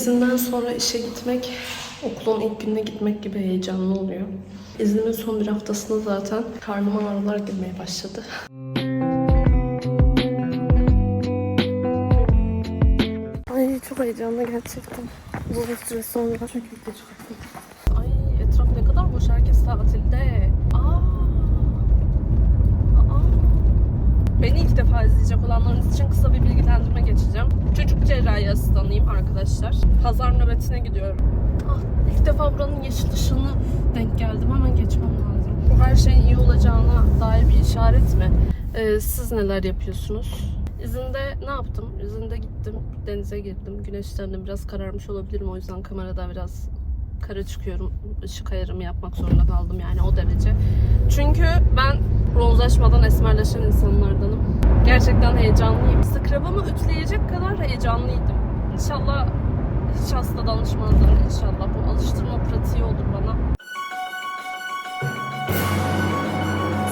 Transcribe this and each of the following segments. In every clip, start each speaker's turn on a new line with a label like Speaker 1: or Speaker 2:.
Speaker 1: İzinden sonra işe gitmek, okulun ilk gününe gitmek gibi heyecanlı oluyor. İznimin son bir haftasında zaten karnıma ağrılar girmeye başladı. Ay çok heyecanlı gerçekten. Uzun bir süre sonra. Çok Ay etraf ne kadar boş. Herkes tatilde. Aa. Aa. Beni ilk defa izleyecek olanlarınız için kısa. Cerrahi asistanıyım arkadaşlar. Pazar nöbetine gidiyorum. Ah, ilk defa buranın yeşil ışığına denk geldim. Hemen geçmem lazım. Bu her şeyin iyi olacağına dair bir işaret mi? Ee, siz neler yapıyorsunuz? İzinde ne yaptım? İzinde gittim, denize girdim. Güneşlendim. Biraz kararmış olabilirim. O yüzden kamerada biraz kara çıkıyorum. Işık ayarımı yapmak zorunda kaldım yani o derece. Çünkü ben bronzlaşmadan esmerleşen insanlardanım. Gerçekten heyecanlıyım. Scrub'ımı ütleyecek kadar heyecanlıydım. İnşallah hiç hasta danışmazlar inşallah. Bu alıştırma pratiği olur bana.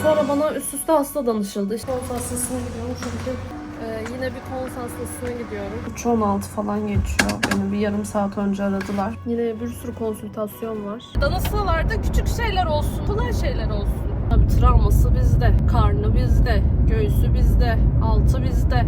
Speaker 1: Sonra bana üst üste hasta danışıldı. İşte kons hastasına gidiyorum çünkü e, yine bir kons hastasına gidiyorum. 3.16 falan geçiyor. Beni bir yarım saat önce aradılar. Yine bir sürü konsültasyon var. Danışsalar da küçük şeyler olsun, kolay şeyler olsun. Tabii travması bizde, karnı bizde, göğsü bizde, altı bizde.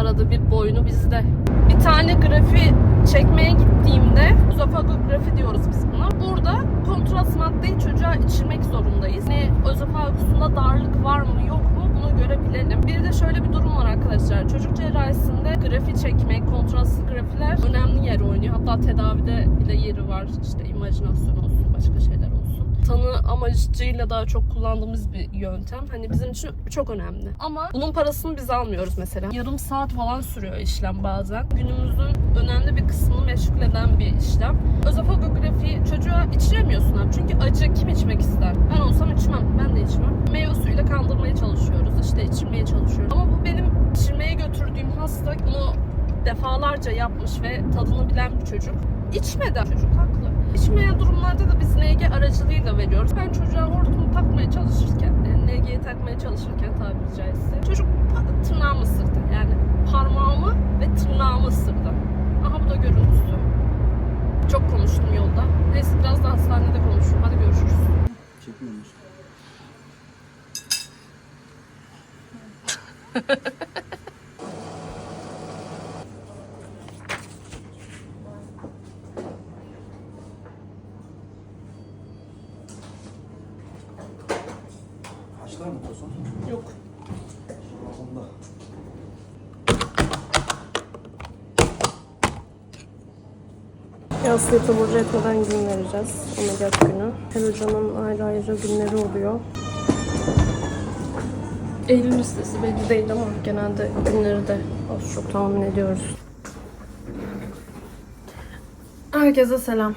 Speaker 1: Arada bir boynu bizde. Bir tane grafi çekmeye gittiğimde özofagografi diyoruz biz buna. Burada kontrast maddeyi çocuğa içirmek zorundayız. Ne özofagusunda darlık var mı yok mu bunu görebilelim. Bir de şöyle bir durum var arkadaşlar. Çocuk cerrahisinde grafi çekmek, kontrastlı grafiler önemli yer oynuyor. Hatta tedavide bile yeri var. İşte imajinasyon olsun, başka şeyler olsun. Tanı amacıyla daha çok kullandığımız bir yöntem. Hani bizim için çok önemli. Ama bunun parasını biz almıyoruz mesela. Yarım saat falan sürüyor işlem bazen. Günümüzün önemli bir kısmını meşgul eden bir işlem. Özofagografi çocuğa içiremiyorsun Çünkü acı kim içmek ister? Ben olsam içmem. Ben de içmem. Meyve suyuyla kandırmaya çalışıyoruz. işte içirmeye çalışıyoruz. Ama bu benim içirmeye götürdüğüm hasta bunu defalarca yapmış ve tadını bilen bir çocuk. İçmeden çocuk haklı. İçmeyen durumlarda da biz NG aracılığıyla veriyoruz. Ben çocuğa hortumu takmaya çalışırken, yani NG'yi takmaya çalışırken tabiri caizse çocuk tırnağımı ısırdı. Yani parmağımı ve tırnağımı ısırdı. Aha bu da görüntüsü. Çok konuştum yolda. Neyse biraz da hastanede konuşurum. Hadi görüşürüz.
Speaker 2: Çekmiyormuş. Kaçlar
Speaker 1: Yansıya taburcu etmeden gün vereceğiz. Ameliyat günü. Her hocanın ayrı ayrı günleri oluyor. Eylül listesi belli değil ama genelde günleri de az çok tahmin ediyoruz. Herkese selam.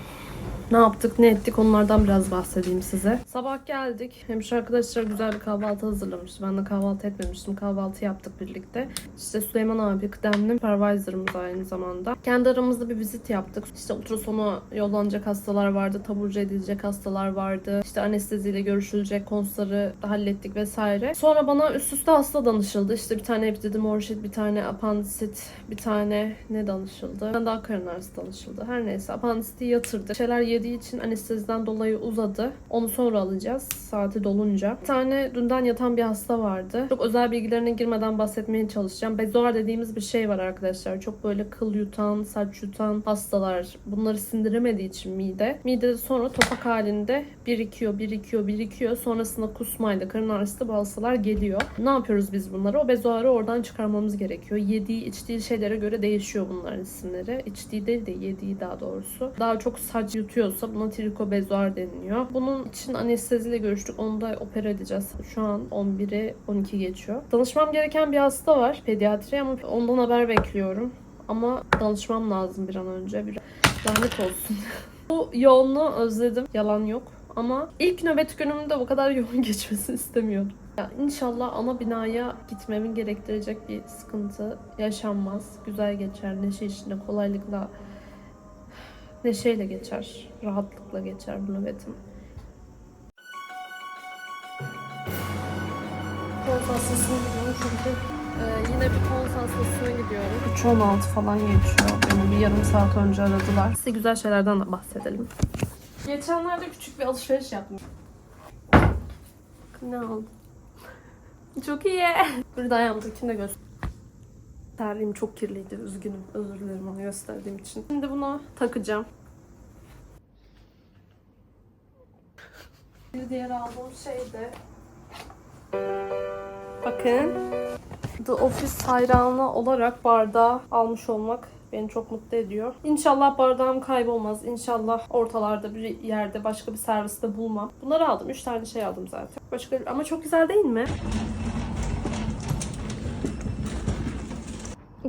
Speaker 1: Ne yaptık, ne ettik onlardan biraz bahsedeyim size. Sabah geldik. Hemşire arkadaşlar güzel bir kahvaltı hazırlamıştı. Ben de kahvaltı etmemiştim. Kahvaltı yaptık birlikte. İşte Süleyman abi kıdemli supervisor'ımız aynı zamanda. Kendi aramızda bir vizit yaptık. İşte ultrasona yollanacak hastalar vardı. Taburcu edilecek hastalar vardı. İşte anesteziyle görüşülecek konsları hallettik vesaire. Sonra bana üst üste hasta danışıldı. İşte bir tane epididymorbid, bir tane apandisit, bir tane ne danışıldı? Bir tane daha karın ağrısı danışıldı. Her neyse apandisiti yatırdı. Şeyler yediği için anesteziden dolayı uzadı. Onu sonra alacağız saati dolunca. Bir tane dünden yatan bir hasta vardı. Çok özel bilgilerine girmeden bahsetmeye çalışacağım. Bezoar dediğimiz bir şey var arkadaşlar. Çok böyle kıl yutan, saç yutan hastalar. Bunları sindiremediği için mide. Midede sonra topak halinde birikiyor, birikiyor, birikiyor. Sonrasında kusmayla, karın ağrısı bu hastalar geliyor. Ne yapıyoruz biz bunları? O bezoarı oradan çıkarmamız gerekiyor. Yediği, içtiği şeylere göre değişiyor bunların isimleri. İçtiği değil de yediği daha doğrusu. Daha çok saç yutuyorsa buna trikobezoar deniliyor. Bunun için anesteziyle görüştük. Onu da opera edeceğiz. Şu an 11'i 12 geçiyor. Danışmam gereken bir hasta var pediatri ama ondan haber bekliyorum. Ama danışmam lazım bir an önce. Bir lanet olsun. Bu yoğunluğu özledim. Yalan yok. Ama ilk nöbet günümde bu kadar yoğun geçmesini istemiyordum. Ya inşallah ana binaya gitmemi gerektirecek bir sıkıntı yaşanmaz. Güzel geçer, neşe içinde, kolaylıkla neşeyle geçer, rahatlıkla geçer bu nöbetim. Kol hastasını biliyorum çünkü Ee, yine bir kons hastasına gidiyorum. 3.16 falan geçiyor. Beni bir yarım saat önce aradılar. Size güzel şeylerden de bahsedelim. Geçenlerde küçük bir alışveriş yaptım. Ne aldım? Çok iyi. Burada ayağımdakini de göster. Terliğim çok kirliydi. Üzgünüm. Özür dilerim onu gösterdiğim için. Şimdi bunu takacağım. Bir diğer aldığım şey de Bakın. The Office hayranı olarak bardağı almış olmak beni çok mutlu ediyor. İnşallah bardağım kaybolmaz. İnşallah ortalarda bir yerde başka bir serviste bulmam. Bunları aldım. Üç tane şey aldım zaten. Başka ama çok güzel değil mi?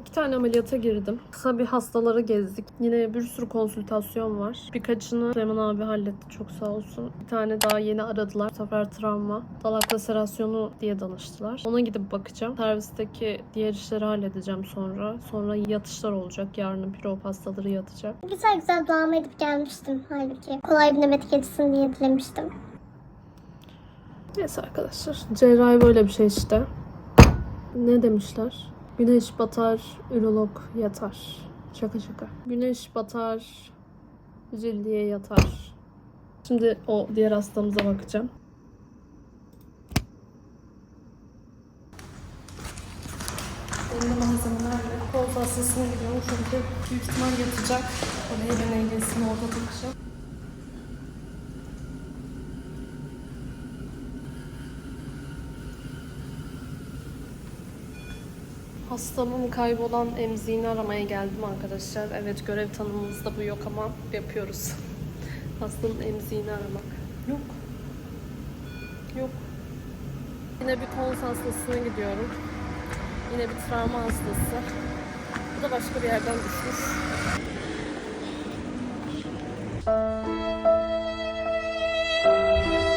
Speaker 1: İki tane ameliyata girdim. Kısa bir hastaları gezdik. Yine bir sürü konsültasyon var. Birkaçını Süleyman abi halletti çok sağ olsun. Bir tane daha yeni aradılar. Bu sefer travma. Dalak laserasyonu diye danıştılar. Ona gidip bakacağım. Servisteki diğer işleri halledeceğim sonra. Sonra yatışlar olacak. Yarın pirop hastaları yatacak.
Speaker 3: Güzel güzel duamı edip gelmiştim halbuki. Kolay bir nöbet geçsin diye dilemiştim.
Speaker 1: Neyse arkadaşlar. Cerrahi böyle bir şey işte. Ne demişler? Güneş batar, ürolog yatar. Şaka şaka. Güneş batar, cildiye yatar. Şimdi o diğer hastamıza bakacağım. Elimde malzemelerle kol hastasına gidiyorum çünkü büyük ihtimal yatacak. Oraya ben engesini orada takacağım. Hastamın kaybolan emziğini aramaya geldim arkadaşlar. Evet görev tanımımızda bu yok ama yapıyoruz. Hastanın emziğini aramak. Yok. Yok. Yine bir kons hastasına gidiyorum. Yine bir travma hastası. Bu da başka bir yerden düşmüş.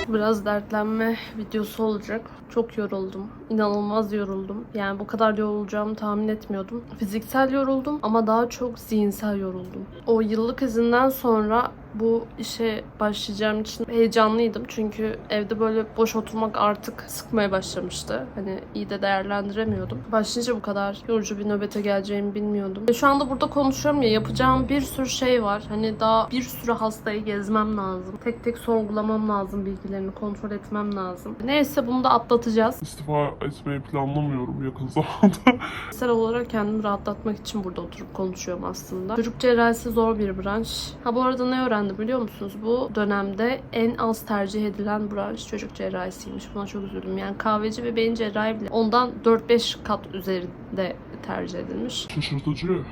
Speaker 1: Biraz dertlenme videosu olacak. Çok yoruldum. İnanılmaz yoruldum. Yani bu kadar yorulacağımı tahmin etmiyordum. Fiziksel yoruldum ama daha çok zihinsel yoruldum. O yıllık izinden sonra bu işe başlayacağım için heyecanlıydım. Çünkü evde böyle boş oturmak artık sıkmaya başlamıştı. Hani iyi de değerlendiremiyordum. Başlayınca bu kadar yorucu bir nöbete geleceğimi bilmiyordum. Ve Şu anda burada konuşuyorum ya yapacağım bir sürü şey var. Hani daha bir sürü hastayı gezmem lazım. Tek tek sorgulamam lazım bilgilerini kontrol etmem lazım. Neyse bunu da atlatacağız.
Speaker 4: İstifa etmeyi planlamıyorum yakın zamanda.
Speaker 1: Kişisel olarak kendimi rahatlatmak için burada oturup konuşuyorum aslında. Çocuk cerrahisi zor bir branş. Ha bu arada ne öğrendim biliyor musunuz? Bu dönemde en az tercih edilen branş çocuk cerrahisiymiş. Buna çok üzüldüm. Yani kahveci ve beyin cerrahi bile ondan 4-5 kat üzerinde tercih edilmiş.
Speaker 4: Şaşırtıcı.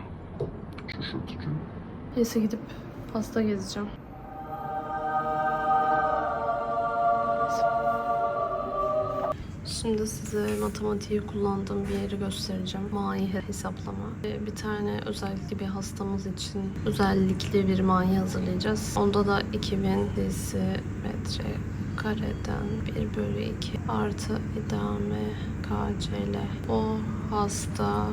Speaker 4: Şaşırtıcı.
Speaker 1: Neyse gidip hasta gezeceğim. Şimdi size matematiği kullandığım bir yeri göstereceğim. Mai hesaplama. Ee, Bir tane özellikle bir hastamız için özellikle bir mai hazırlayacağız. Onda da 2000 desi metre kareden 1 bölü 2 artı idame KCL. O hasta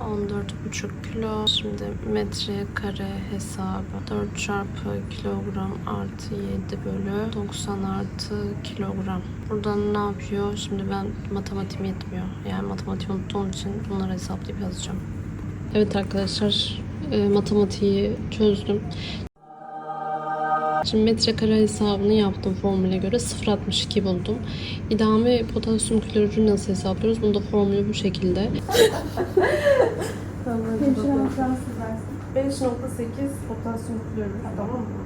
Speaker 1: 14,5 kilo. Şimdi metre kare hesabı. 4 çarpı kilogram artı 7 bölü 90 artı kilogram. Buradan ne yapıyor? Şimdi ben matematiğim yetmiyor. Yani matematiği unuttuğum için bunları hesaplayıp yazacağım. Evet arkadaşlar e, matematiği çözdüm. Şimdi metrekare hesabını yaptım formüle göre 0.62 buldum. İdame potasyum klorürü nasıl hesaplıyoruz? Bunu da formülü bu şekilde. 5.8 potasyum klorür tamam mı?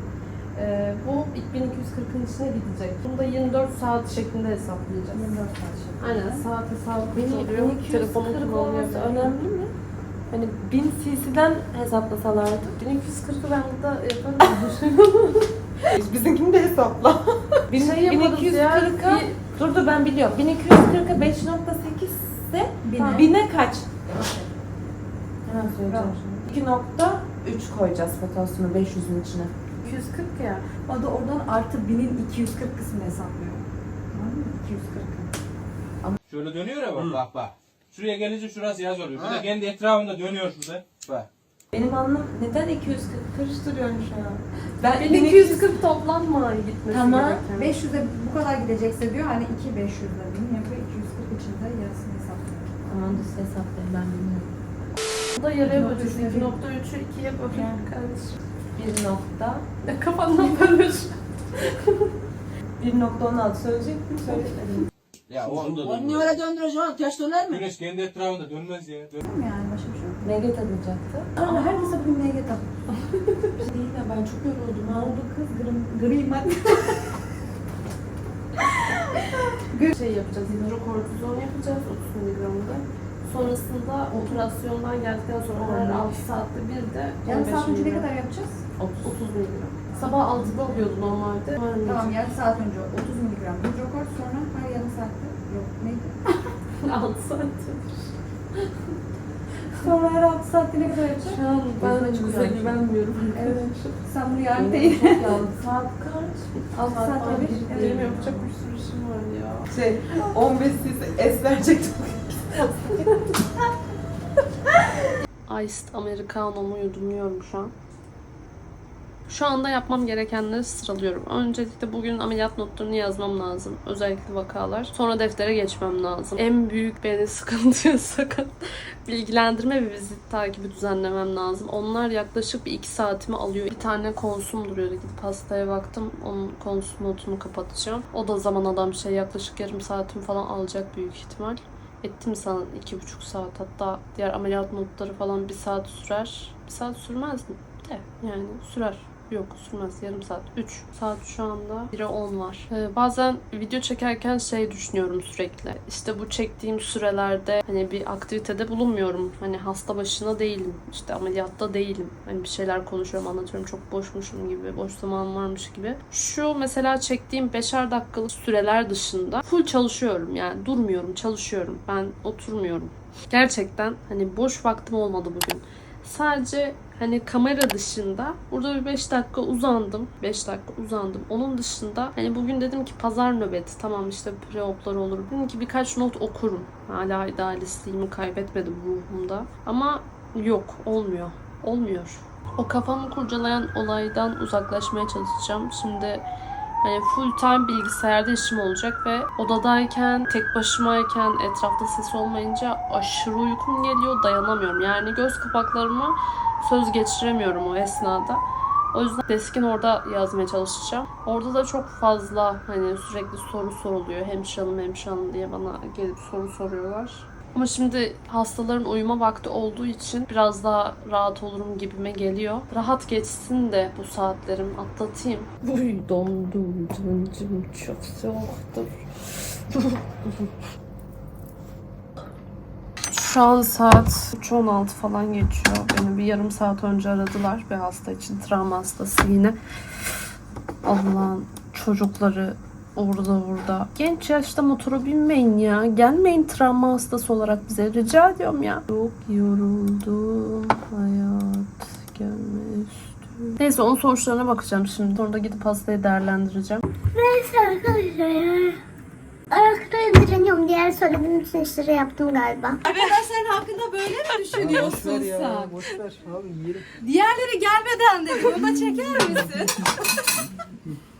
Speaker 1: Ee, bu 2240'ın içine gidecek. Bunu da 24 saat şeklinde hesaplayacağız.
Speaker 5: 24 saat şimdi.
Speaker 1: Aynen saat
Speaker 5: Beni
Speaker 1: oluyor. Telefonu
Speaker 5: 1240 olması
Speaker 1: kullanıyor.
Speaker 5: önemli mi? Hani 1000 cc'den hesaplasalardı.
Speaker 1: 1240'ı ben burada yaparım.
Speaker 5: Bizimkini de hesapla.
Speaker 1: Bir şey yaparız ya.
Speaker 5: 1240'a Dur dur ben biliyorum. 1240'a 5.8 ise
Speaker 3: Bine.
Speaker 5: bine kaç?
Speaker 3: Hemen söyleyeceğim şimdi.
Speaker 5: 2.3 koyacağız potasyumu 500'ün içine.
Speaker 3: 240 ya. O da oradan artı 1000'in 240 kısmını hesaplıyor. Anladın mı? 240.
Speaker 6: Şöyle dönüyor ya bak bak bak. Şuraya gelince şurası yaz oluyor. Bu da kendi etrafında dönüyor şurada. Bak.
Speaker 5: Benim anlam neden 240 karıştırıyorum şu an. Ben
Speaker 1: 1240 toplam mı gitmesi
Speaker 5: Tamam.
Speaker 1: gereken?
Speaker 3: 500'e bu kadar gidecekse diyor hani 2 500'e 1000 yapıyor 240 içinde yarısını hesaplıyor.
Speaker 5: Tamam düz hesaplayın ben bilmiyorum.
Speaker 1: Da yarıya böleceğiz. 2.3'ü 2'ye bölün kardeşim.
Speaker 5: Bir nokta.
Speaker 1: Ya kafandan bölür.
Speaker 5: 1.16 söyleyecek mi? Söylemedim.
Speaker 6: Ya o anda
Speaker 2: Onu niye öyle döndürüyorsun? Ters döner mi?
Speaker 6: Güneş kendi etrafında dönmez ya. Dön.
Speaker 3: Yani başka bir şey yok.
Speaker 5: MG takılacaktı.
Speaker 3: Ama herkese bugün MG tak.
Speaker 5: Değil ya ben çok yoruldum.
Speaker 3: Ne oldu kız? Grim, griyim ben.
Speaker 1: şey yapacağız. Hidrokortizon yapacağız 30 miligramda. Sonrasında operasyondan geldikten sonra her 6 saatte bir de
Speaker 3: Yarım
Speaker 1: 15
Speaker 3: saat önce ne kadar yapacağız?
Speaker 1: 30 miligram. Sabah 6'da alıyordu normalde.
Speaker 3: Tamam yarım saat önce 30 miligram hidrokort sonra her yarım saatte yok neydi?
Speaker 1: 6 saatte.
Speaker 3: Sonra her 6 saatte ne kadar yapacağız?
Speaker 1: Şu an ben
Speaker 5: güzel.
Speaker 1: güvenmiyorum.
Speaker 3: Evet. Sen bunu yarın değil.
Speaker 5: çok. Saat kaç?
Speaker 3: 6 saat
Speaker 5: Saat
Speaker 3: olabilir.
Speaker 5: bir.
Speaker 1: Benim yapacak bir sürü işim var ya.
Speaker 5: Şey 15 cc es verecektim.
Speaker 1: Iced Americano'mu yudumluyorum şu an. Şu anda yapmam gerekenleri sıralıyorum. Öncelikle bugün ameliyat notlarını yazmam lazım. Özellikle vakalar. Sonra deftere geçmem lazım. En büyük beni sıkıntıya sakan bilgilendirme ve vizit takibi düzenlemem lazım. Onlar yaklaşık bir iki saatimi alıyor. Bir tane konsum duruyordu. Gidip hastaya baktım. Onun konsum notunu kapatacağım. O da zaman adam şey yaklaşık yarım saatimi falan alacak büyük ihtimal. Ettim sana iki buçuk saat hatta diğer ameliyat notları falan bir saat sürer. Bir saat sürmez mi? De yani sürer. Yok sürmez yarım saat. 3 saat şu anda 1'e 10 var. Ee, bazen video çekerken şey düşünüyorum sürekli. İşte bu çektiğim sürelerde hani bir aktivitede bulunmuyorum. Hani hasta başına değilim. İşte ameliyatta değilim. Hani bir şeyler konuşuyorum anlatıyorum çok boşmuşum gibi. Boş zaman varmış gibi. Şu mesela çektiğim 5'er dakikalık süreler dışında full çalışıyorum yani durmuyorum çalışıyorum. Ben oturmuyorum. Gerçekten hani boş vaktim olmadı bugün. Sadece hani kamera dışında burada bir 5 dakika uzandım. 5 dakika uzandım. Onun dışında hani bugün dedim ki pazar nöbeti tamam işte preoplar olur. Dedim ki birkaç not okurum. Hala idealistliğimi kaybetmedim ruhumda. Ama yok olmuyor. Olmuyor. O kafamı kurcalayan olaydan uzaklaşmaya çalışacağım. Şimdi Hani full time bilgisayarda işim olacak ve odadayken, tek başımayken, etrafta ses olmayınca aşırı uykum geliyor, dayanamıyorum. Yani göz kapaklarıma söz geçiremiyorum o esnada. O yüzden deskin orada yazmaya çalışacağım. Orada da çok fazla hani sürekli soru soruluyor. Hemşire hemşire diye bana gelip soru soruyorlar. Ama şimdi hastaların uyuma vakti olduğu için biraz daha rahat olurum gibime geliyor. Rahat geçsin de bu saatlerim atlatayım. Uy dondum canım çok soğuktur. Şu an saat 3.16 falan geçiyor. Beni bir yarım saat önce aradılar bir hasta için. Travma hastası yine. Allah'ın çocukları orada burada. Genç yaşta motora binmeyin ya. Gelmeyin travma hastası olarak bize. Rica ediyorum ya. Çok yoruldum. Hayat gelme üstüme. Neyse onun sonuçlarına bakacağım şimdi. Sonra da gidip hastayı değerlendireceğim.
Speaker 7: Neyse arkadaşlar ya. Ayakta direniyorum. Diğer söylediğim bütün işleri yaptım galiba.
Speaker 3: Arkadaşların hakkında böyle mi düşünüyorsun sen?
Speaker 2: Boş ver abi yiyelim.
Speaker 3: Diğerleri gelmeden dedim. Onu da çeker misin?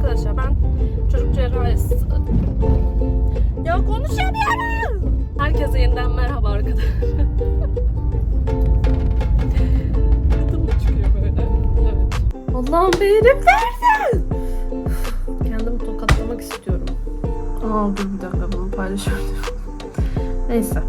Speaker 1: Arkadaşlar ben çocuk cerrahisi... Ya konuşamıyorum. Herkese yeniden merhaba arkadaşlar. Adım da çıkıyor böyle. Evet. Allah'ım benim nerede? Kendimi tokatlamak istiyorum. Aa dur bir dakika bunu paylaşıyorum. Neyse.